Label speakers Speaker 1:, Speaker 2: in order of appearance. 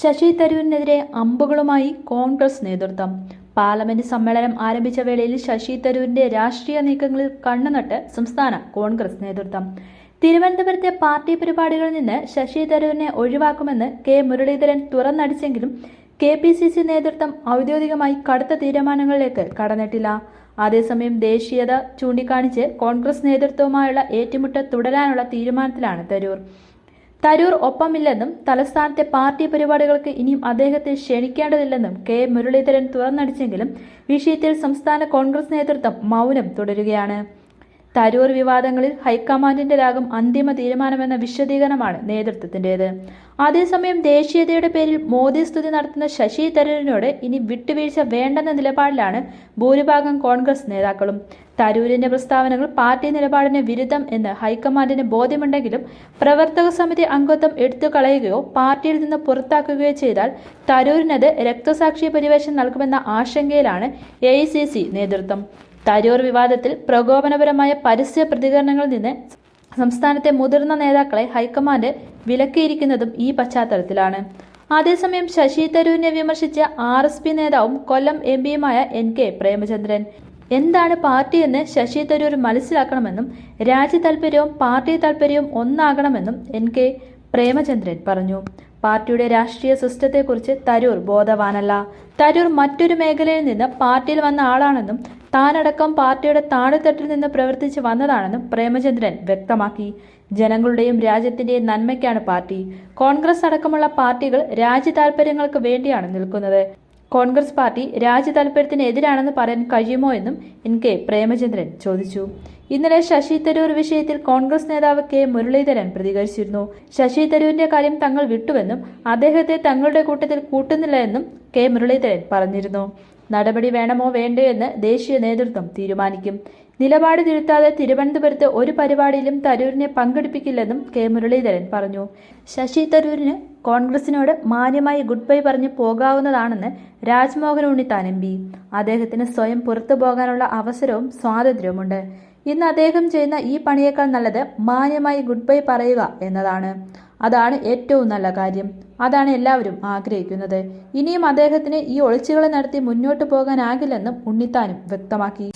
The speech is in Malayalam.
Speaker 1: ശശി തരൂരിനെതിരെ അമ്പുകളുമായി കോൺഗ്രസ് നേതൃത്വം. പാർലമെന്റ് സമ്മേളനം ആരംഭിച്ച വേളയിൽ ശശി തരൂരിന്റെ രാഷ്ട്രീയ നീക്കങ്ങളിൽ കണ്ണുനട്ട് സംസ്ഥാന കോൺഗ്രസ് നേതൃത്വം. തിരുവനന്തപുരത്തെ പാർട്ടി പരിപാടികളിൽ നിന്ന് ശശി തരൂരിനെ ഒഴിവാക്കുമെന്ന് കെ മുരളീധരൻ തുറന്നടിച്ചെങ്കിലും കെ പി സി സി നേതൃത്വം ഔദ്യോഗികമായി കടുത്ത തീരുമാനങ്ങളിലേക്ക് കടന്നിട്ടില്ല. അതേസമയം ദേശീയത ചൂണ്ടിക്കാണിച്ച് കോൺഗ്രസ് നേതൃത്വവുമായുള്ള ഏറ്റുമുട്ടൽ തുടരാനുള്ള തീരുമാനത്തിലാണ് തരൂർ. തരൂർ ഒപ്പമില്ലെന്നും തലസ്ഥാനത്തെ പാർട്ടി പരിപാടികൾക്ക് ഇനിയും അദ്ദേഹത്തെ ക്ഷണിക്കേണ്ടതില്ലെന്നും കെ മുരളീധരൻ തുറന്നടിച്ചെങ്കിലും വിഷയത്തിൽ സംസ്ഥാന കോൺഗ്രസ് നേതൃത്വം മൗനം തുടരുകയാണ്. തരൂർ വിവാദങ്ങളിൽ ഹൈക്കമാൻഡിന്റെ രാഗം അന്തിമ തീരുമാനമെന്ന വിശദീകരണമാണ് നേതൃത്വത്തിന്റേത്. അതേസമയം ദേശീയതയുടെ പേരിൽ മോദി സ്തുതി നടത്തുന്ന ശശി തരൂരിനോട് ഇനി വിട്ടുവീഴ്ച വേണ്ടെന്ന നിലപാടിലാണ് ഭൂരിഭാഗം കോൺഗ്രസ് നേതാക്കളും. തരൂരിന്റെ പ്രസ്താവനകൾ പാർട്ടി നിലപാടിന് വിരുദ്ധം എന്ന് ഹൈക്കമാൻഡിന് ബോധ്യമുണ്ടെങ്കിലും പ്രവർത്തക സമിതി അംഗത്വം എടുത്തു കളയുകയോ പാർട്ടിയിൽ നിന്ന് പുറത്താക്കുകയോ ചെയ്താൽ തരൂരിനത് രക്തസാക്ഷി പരിവേഷം നൽകുമെന്ന ആശങ്കയിലാണ് എ നേതൃത്വം. തരൂർ വിവാദത്തിൽ പ്രകോപനപരമായ പരസ്യ പ്രതികരണങ്ങളിൽ നിന്ന് സംസ്ഥാനത്തെ മുതിർന്ന നേതാക്കളെ ഹൈക്കമാൻഡ് വിലക്കിയിരിക്കുന്നതും ഈ പശ്ചാത്തലത്തിലാണ്. അതേസമയം ശശി തരൂരിനെ വിമർശിച്ച ആർ എസ് പി നേതാവും കൊല്ലം എം പിയുമായ എൻ കെ പ്രേമചന്ദ്രൻ. എന്താണ് പാർട്ടിയെന്ന് ശശി തരൂർ മനസ്സിലാക്കണമെന്നും രാജ്യ താൽപര്യവും പാർട്ടി താൽപര്യവും ഒന്നാകണമെന്നും എൻ കെ പ്രേമചന്ദ്രൻ പറഞ്ഞു. പാർട്ടിയുടെ രാഷ്ട്രീയ സിസ്റ്റത്തെക്കുറിച്ച് തരൂർ ബോധവാനല്ല. തരൂർ മറ്റൊരു മേഖലയിൽ നിന്ന് പാർട്ടിയിൽ വന്ന ആളാണെന്നും താനടക്കം പാർട്ടിയുടെ താഴെത്തട്ടിൽ നിന്ന് പ്രവർത്തിച്ച് വന്നതാണെന്നും പ്രേമചന്ദ്രൻ വ്യക്തമാക്കി. ജനങ്ങളുടെയും രാജ്യത്തിന്റെയും നന്മയ്ക്കാണ് പാർട്ടി. കോൺഗ്രസ് അടക്കമുള്ള പാർട്ടികൾ രാജ്യ താൽപര്യങ്ങൾക്ക് വേണ്ടിയാണ് നിൽക്കുന്നത്. കോൺഗ്രസ് പാർട്ടി രാജ്യ താൽപര്യത്തിന് എതിരാണെന്ന് പറയാൻ കഴിയുമോ എന്നും എൻ കെ പ്രേമചന്ദ്രൻ ചോദിച്ചു. ഇന്നലെ ശശി തരൂർ വിഷയത്തിൽ കോൺഗ്രസ് നേതാവ് കെ മുരളീധരൻ പ്രതികരിച്ചിരുന്നു. ശശി തരൂരിന്റെ കാര്യം തങ്ങൾ വിട്ടുവെന്നും അദ്ദേഹത്തെ തങ്ങളുടെ കൂട്ടത്തിൽ കൂട്ടുന്നില്ല എന്നും കെ മുരളീധരൻ പറഞ്ഞിരുന്നു. നടപടി വേണമോ വേണ്ടോ എന്ന് ദേശീയ നേതൃത്വം തീരുമാനിക്കും. നിലപാട് തിരുത്താതെ തിരുവനന്തപുരത്ത് ഒരു പരിപാടിയിലും തരൂരിനെ പങ്കെടുപ്പിക്കില്ലെന്നും കെ മുരളീധരൻ പറഞ്ഞു. ശശി തരൂരിന് കോൺഗ്രസിനോട് മാന്യമായി ഗുഡ് ബൈ പറഞ്ഞു പോകാവുന്നതാണെന്ന് രാജ്മോഹൻ ഉണ്ണിത്താൻ എം പി. അദ്ദേഹത്തിന് സ്വയം പുറത്തു പോകാനുള്ള അവസരവും സ്വാതന്ത്ര്യവുമുണ്ട്. ഇന്ന് അദ്ദേഹം ചെയ്യുന്ന ഈ പണിയേക്കാൾ നല്ലത് മാന്യമായി ഗുഡ് ബൈ പറയുക എന്നതാണ്. അതാണ് ഏറ്റവും നല്ല കാര്യം. അതാണ് എല്ലാവരും ആഗ്രഹിക്കുന്നത്. ഇനിയും അദ്ദേഹത്തിന് ഈ ഒളിച്ചുകളി നടത്തി മുന്നോട്ടു പോകാനാകില്ലെന്നും ഉണ്ണിത്താനും വ്യക്തമാക്കി.